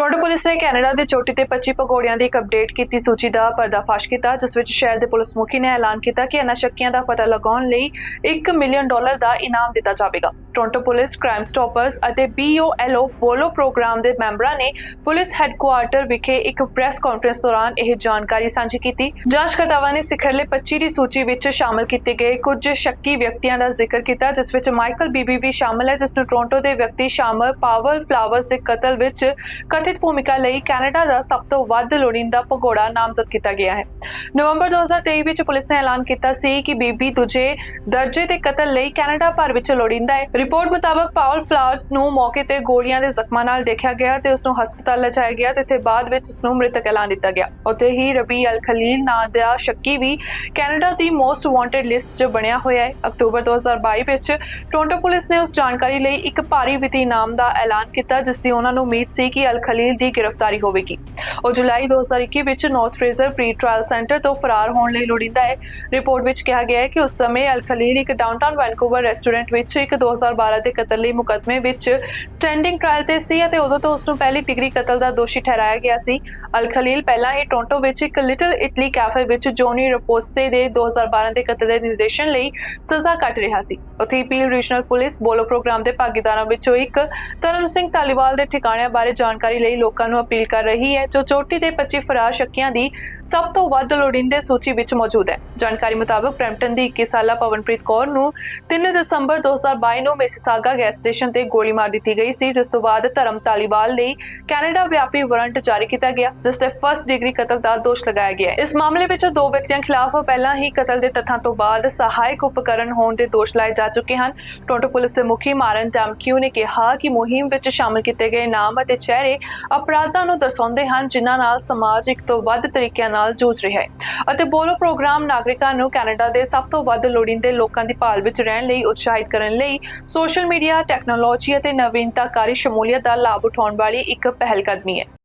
Toronto police ਨੇ Canada ਦੇ ਚੋਟੀ ਤੇ 25 ਪਗੋੜਿਆਂ ਦੀ ਇੱਕ ਅਪਡੇਟ ਕੀਤੀ, ਸੂਚੀ ਦਾ ਪਰਦਾਫਾਸ਼ ਕੀਤਾ, ਜਿਸ ਵਿੱਚ ਸ਼ਹਿਰ ਦੇ ਪੁਲਿਸ ਮੁਖੀ ਨੇ ਐਲਾਨ ਕੀਤਾ ਕਿ ਇਹਨਾਂ ਸ਼ੱਕੀਆਂ ਦਾ ਪਤਾ ਲਗਾਉਣ ਲਈ 1 ਮਿਲੀਅਨ ਡਾਲਰ ਦਾ ਇਨਾਮ ਦਿੱਤਾ ਜਾਵੇਗਾ। ਟੋਰਾਂਟੋ ਪੁਲਿਸ ਕ੍ਰਾਈਮ ਸਟਾਪਰਸ ਅਤੇ BOLO ਬੋਲੋ ਪ੍ਰੋਗਰਾਮ ਦੇ ਮੈਂਬਰਾਂ ਨੇ ਪੁਲਿਸ ਹੈੱਡਕੁਆਰਟਰ ਵਿਖੇ ਇੱਕ ਪ੍ਰੈਸ ਕਾਨਫਰੰਸ ਦੌਰਾਨ ਇਹ ਜਾਣਕਾਰੀ ਸਾਂਝੀ ਕੀਤੀ। ਜਾਂਚਕਰਤਾਵਾਂ ਨੇ ਸਿਖਰਲੇ 25 ਦੀ ਸੂਚੀ ਵਿੱਚ ਸ਼ਾਮਲ ਕੀਤੇ ਗਏ ਕੁਝ ਸ਼ੱਕੀ ਵਿਅਕਤੀਆਂ ਦਾ ਜ਼ਿਕਰ ਕੀਤਾ, ਜਿਸ ਵਿੱਚ ਮਾਈਕਲ ਬੀਬੀ ਵੀ ਸ਼ਾਮਲ ਹੈ, ਜਿਸ ਨੂੰ ਟੋਰਾਂਟੋ ਦੇ ਵਿਅਕਤੀ ਸ਼ਾਮਲ ਪਾਵਰ ਫਲਾਵਰਸ ਦੇ ਕਤਲ ਵਿੱਚ ਕਥਿਤ ਭੂਮਿਕਾ ਲਈ ਕੈਨੇਡਾ ਦਾ ਸਭ ਤੋਂ ਵੱਧ ਲੋੜੀਂਦਾ ਭਗੌੜਾ ਨਾਮਜ਼ਦ ਕੀਤਾ ਗਿਆ ਹੈ। ਨਵੰਬਰ 2023 ਵਿੱਚ ਪੁਲਿਸ ਨੇ ਐਲਾਨ ਕੀਤਾ ਸੀ ਕਿ ਬੀਬੀ ਦੂਜੇ ਦਰਜੇ ਦੇ ਕਤਲ ਲਈ ਕੈਨੇਡਾ ਭਰ ਵਿੱਚ ਲੋੜੀਂਦਾ ਹੈ। ਰਿਪੋਰਟ ਮੁਤਾਬਕ ਪਾਵਰ ਫਲਾਵਰਸ ਨੂੰ ਮੌਕੇ ਤੇ ਗੋਲੀਆਂ ਦੇ ਜ਼ਖਮਾਂ ਨਾਲ ਦੇਖਿਆ ਗਿਆ ਤੇ ਉਸ ਨੂੰ ਹਸਪਤਾਲ ਲਿਜਾਇਆ ਗਿਆ, ਜਿੱਥੇ ਬਾਅਦ ਵਿੱਚ ਉਸ ਨੂੰ ਮ੍ਰਿਤਕ ਐਲਾਨ ਦਿੱਤਾ ਗਿਆ। ਉੱਥੇ ਹੀ ਰਬੀ ਅਲ ਖਲੀਲ ਨਾਂ ਦਾ ਸ਼ੱਕੀ ਵੀ ਕੈਨੇਡਾ ਦੀ ਮੋਸਟ ਵਾਂਟਡ ਲਿਸਟ 'ਚ ਬਣਿਆ ਹੋਇਆ ਹੈ। ਅਕਤੂਬਰ 2022 ਵਿੱਚ ਟੋਰਾਂਟੋ ਪੁਲਿਸ ਨੇ ਉਸ ਜਾਣਕਾਰੀ ਲਈ ਇੱਕ ਭਾਰੀ ਵਿੱਤੀ ਇਨਾਮ ਦਾ ਐਲਾਨ ਕੀਤਾ, ਜਿਸ ਦੀ ਉਹਨਾਂ ਨੂੰ ਉਮੀਦ ਸੀ ਕਿ ਅਲ ਖਲੀਲ ਦੀ ਗ੍ਰਿਫਤਾਰੀ ਹੋਵੇਗੀ। ਉਹ ਜੁਲਾਈ 2021 ਵਿੱਚ north Fraser pre trial centre ਤੋਂ ਫਰਾਰ ਹੋਣ ਲਈ ਲੋੜੀਂਦਾ ਹੈ। ਰਿਪੋਰਟ ਵਿੱਚ ਕਿਹਾ ਗਿਆ ਹੈ ਕਿ ਉਸ ਸਮੇਂ ਅਲ ਖਲੀਲ ਇੱਕ ਡਾਊਨਟਾਊਨ ਵੈਨਕੂਵਰ ਰੈਸਟੋਰੈਂਟ ਵਿੱਚ ਇੱਕ 2012 ਦੇ ਕਤਲ ਲਈ ਮੁਕੱਦਮੇ ਵਿੱਚ ਸਟੈਂਡਿੰਗ ਟ੍ਰਾਇਲ ਤੇ ਸੀ ਅਤੇ ਉਦੋਂ ਤੋਂ ਉਸ ਨੂੰ ਪਹਿਲੀ ਡਿਗਰੀ ਕਤਲ ਦਾ ਦੋਸ਼ੀ ਠਹਿਰਾਇਆ ਗਿਆ ਸੀ। ਅਲ ਖਲੀਲ ਪਹਿਲਾਂ ਹੀ ਟੋਰਾਂਟੋ ਵਿੱਚ ਇੱਕ ਲਿਟਲ ਇਟਲੀ ਕੈਫੇ ਵਿੱਚ ਜੋਨੀ ਰਪੋਸੇ ਦੇ 2012 ਦੇ ਕਤਲ ਦੇ ਨਿਰਦੇਸ਼ਨ ਲਈ ਸਜ਼ਾ ਕੱਟ ਰਿਹਾ ਸੀ। ਉੱਥੇ Peel regional police BOLO programme ਦੇ ਭਾਗੀਦਾਰਾਂ ਵਿੱਚੋਂ ਇੱਕ ਧਰਮ ਸਿੰਘ ਧਾਲੀਵਾਲ ਦੇ ਠਿਕਾਣਿਆਂ ਬਾਰੇ ਜਾਣਕਾਰੀ ਲਈ ਲੋਕਾਂ ਨੂੰ ਅਪੀਲ ਕਰ ਰਹੀ ਹੈ। ਜੋ ਚੋਟੀ ਦੇ 25 ਫਰਾਰ ਸ਼ੱਕੀਆਂ ਦੀ ਸਭ ਤੋਂ ਵੱਧ ਲੋੜੀਂਦੇ ਸੂਚੀ ਵਿੱਚ ਮੌਜੂਦ ਹੈ। ਜਾਣਕਾਰੀ ਮੁਤਾਬਕ ਬ੍ਰੈਂਪਟਨ ਦੀ 21 ਸਾਲਾ ਪਵਨਪ੍ਰੀਤ ਕੌਰ ਨੂੰ 3 ਦਸੰਬਰ 2022 ਨੂੰ ਮਿਸਿਸਾਗਾ ਗੈਸ ਸਟੇਸ਼ਨ ਤੇ ਗੋਲੀ ਮਾਰ ਦਿੱਤੀ ਗਈ ਸੀ, ਜਿਸ ਤੋਂ ਬਾਅਦ ਧਰਮ ਤਾਲੀਵਾਲ ਲਈ ਕੈਨੇਡਾ ਵਿਆਪੀ ਵਾਰੰਟ ਜਾਰੀ ਕੀਤਾ ਗਿਆ, ਜਿਸ ਤੇ ਫਰਸਟ ਡਿਗਰੀ ਕਤਲ ਦਾ ਦੋਸ਼ ਲਗਾਇਆ ਗਿਆ ਇਸ ਮਾਮਲੇ ਵਿੱਚ ਦੋ ਵਿਅਕਤੀਆਂ ਖਿਲਾਫ ਪਹਿਲਾਂ ਹੀ ਕਤਲ ਦੇ ਤੱਥਾਂ ਤੋਂ ਬਾਅਦ ਸਹਾਇਕ ਉਪਕਰਨ ਹੋਣ ਦੇ ਦੋਸ਼ ਲਾਏ ਜਾ ਚੁੱਕੇ ਹਨ। ਟੋਰਾਂਟੋ ਪੁਲਿਸ ਦੇ ਮੁਖੀ ਮਾਰਨ ਟੈਮਕਿਊ ਨੇ ਕਿਹਾ ਕਿ ਮੁਹਿੰਮ ਵਿੱਚ ਸ਼ਾਮਲ ਕੀਤੇ ਗਏ ਨਾਮ ਅਤੇ ਚਿਹਰੇ ਅਪਰਾਧਾਂ ਨੂੰ ਦਰਸਾਉਂਦੇ ਹਨ, ਜਿਨ੍ਹਾਂ ਨਾਲ ਸਮਾਜ ਇੱਕ ਤੋਂ ਵੱਧ ਤਰੀਕਿਆਂ ਨਾਲ ਜੂਝ ਰਿਹਾ ਹੈ। ਅਤੇ ਬੋਲੋ ਪ੍ਰੋਗਰਾਮ ਨਾਗਰਿਕਾਂ ਨੂੰ ਕੈਨੇਡਾ ਦੇ ਸਭ ਤੋਂ ਵੱਧ ਲੋੜੀਂਦੇ ਲੋਕਾਂ ਦੀ ਭਾਲ ਵਿੱਚ ਰਹਿਣ ਲਈ ਉਤਸ਼ਾਹਿਤ ਕਰਨ ਲਈ ਸੋਸ਼ਲ ਮੀਡੀਆ, ਟੈਕਨੋਲੋਜੀ ਅਤੇ ਨਵੀਨਤਾਕਾਰੀ ਸ਼ਮੂਲੀਅਤ ਦਾ ਲਾਭ ਉਠਾਉਣ ਵਾਲੀ ਇੱਕ ਪਹਿਲਕਦਮੀ ਹੈ।